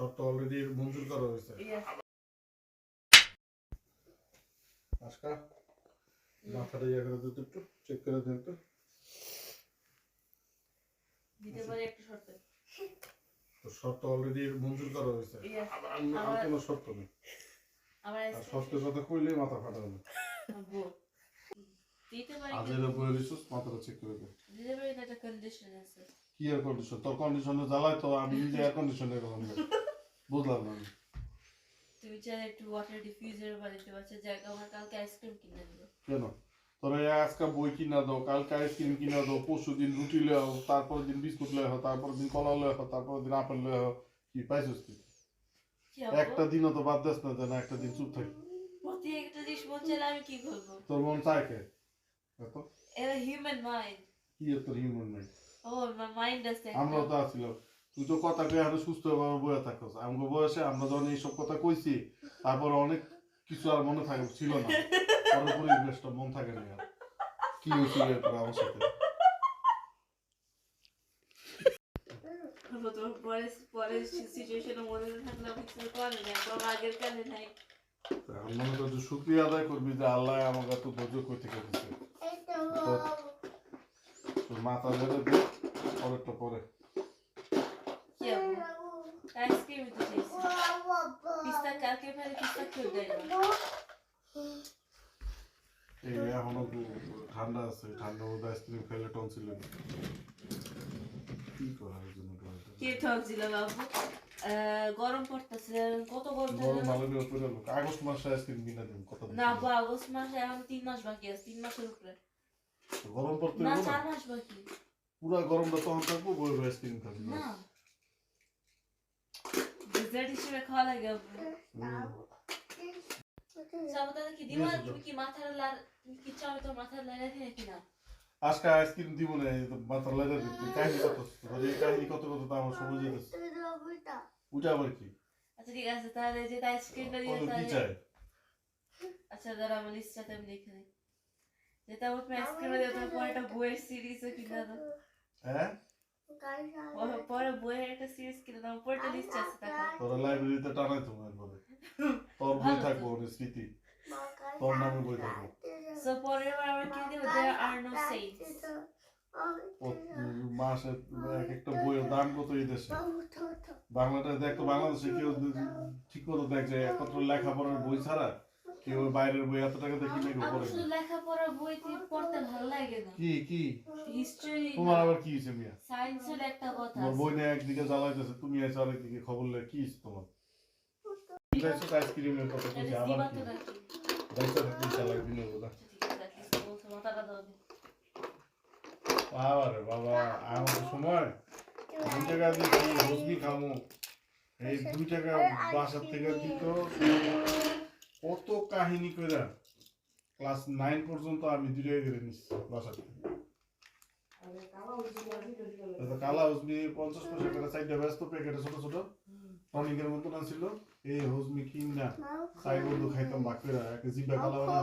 শর্ত অলরেডি মঞ্জুর করা হয়েছে। আজকা মাথাটা ইয়ে করে দিতে একটু চেক করে দিন একটু। দিতে পারি একটা শর্ত। তো শর্ত অলরেডি মঞ্জুর করা হয়েছে। আর কোনো শর্ত নেই। আর শর্তের কথা মাথা ফাটা হবে বউ দিতে আজের উপরে রিসোর্স মাথাটা চেক করে দে। দিতে পারি না কন্ডিশন আছে? কি এয়ার কন্ডিশন তোর কন্ডিশনে জ্বালায় তো আমি নিজে এয়ার কন্ডিশনে গেলাম। বুঝলাম না। আমি। তুমি একটু ওয়াটার ডিফিউজার পারছ যাক আমার কালকে আইসক্রিম কিনে দিবে কেন? তোরা আজকে বই কিনা দাও কালকে আইসক্রিম কিনা দাও পরশু দিন রুটি লয়ে আও তারপর দিন বিস্কুট লয়ে আও তারপর দিন কলা লয়ে তারপর দিন আপেল লয়ে আও কি পাইছিস কি একটা দিনও তো বাদ দেস না যে একটা দিন চুপ থাকি। প্রতি একটা জিনিস মন চাইলে আমি কি করব? তোর মন চায় কে? এত? হিউম্যান মাইন্ড কি তোর হিউম্যান নাই ও মাইন্ড আছে আমরাও তো আসছিলাম তুই তো কথা কয়ে এখন সুস্থ ভাবে বয়ে থাকস আমাকে বয়সে আমরা যখন এইসব কথা কইছি তারপর অনেক কিছু আর মনে থাকে ছিল না। পরে পরিবেশটা মন থাকে না। আর। কি হয়েছিল এরপর আমার সাথে? তা শুক্রিয়া আদায় করবি যে আল্লাহ আমাকে ধৈর্য কই দিচ্ছে মাথা ধরে দে পরেরটা পরে। হবে আইসক্রিম তো চাইছি পিস্তা কালকে ফেলে পিস্তা খেয়ে দেয় এই এখনও ঠান্ডা আছে ঠান্ডার মধ্যে আইসক্রিম খাইলে টনসিল কি করার জন্য কে ঠকছিল বাবু গরম পড়তেছে কত গরম গরম ভালো করে পড়ে লোক আগস্ট মাসে আইসক্রিম কিনা দিন কত না। বা আগস্ট মাসে এখন তিন মাস বাকি আছে তিন মাসের উপরে গরম পড়তে না চার মাস বাকি পুরা গরমটা তখন থাকব বই আইসক্রিম খাবি না ডেজার্ট হিসেবে খাওয়া লাগে যাব তাহলে কি দিবা তুমি কি মাথার লাল কি চাও তোর মাথার লাল রাখি নাকি না আজকে আইসক্রিম দিব না এই তো মাথার লাগা দিতে কাহিনী কত কাহিনী কত কত তো আমার সময় যেতেছে ওটা আবার কি আচ্ছা ঠিক আছে তাহলে যে আইসক্রিমটা দিয়ে তাহলে চাই আচ্ছা দাঁড়া আমার লিস্টটা আমি লিখে নিই যেটা আমার আইসক্রিমটা দিয়ে তারপর পরে একটা বইয়ের সিরিজও কিনে দাও হ্যাঁ পরে- পরে বইয়ের একটা সিরিজ কিনে দাও পরে লিস্ট আছে টাকা তোরা লাইব্রেরিতে টানাই তো এরপরে তোর বই থাকব অনেক স্মৃতি। তোর নামে বই থাকব। সো পরের বার আমরা কিনে দেবো দেয়ার আর নো সেইন্টস মাসে এক একটা বইয়ের দাম কত এই দেশে? বাংলাটা দেখ তো বাংলাদেশে কেউ ঠিক মতো দেখ যে একত্র লেখাপড়ার বই ছাড়া কেউ বাইরের বই এত টাকা দিয়ে কিনে কেউ পড়ে শুধু লেখাপড়া বই দিয়ে পড়তে ভালো লাগে না। কি কি? হিস্ট্রি তোমার আবার কি হয়েছে মিয়া? সায়েন্সের একটা কথা। বই নিয়ে একদিকে জ্বালাইতেছে তুমি এসে আরেকদিকে খবর লে কি হয়েছে তোমার? তো আইসক্রিমের কথা কইছে আবার কি? নাকি? আচ্ছা, দাও দিন। বাবা রে বাবা আমার সময়? দুই টাকা দিয়ে কি খামো? এই দুই টাকা বাসার থেকে দিত। কত কাহিনী কইরা ক্লাস নাইন পর্যন্ত আমি দুটোই করে নিচ্ছি বাসা থেকে কালা হজমি পঞ্চাশ পয়সা করে চারটা ব্যস্ত প্যাকেটে ছোট ছোট। টনিকের মতন আছিল এই হজমি কিন না চাই বন্ধু খাইতাম বাকিরা করে জিব্বা কালা বানা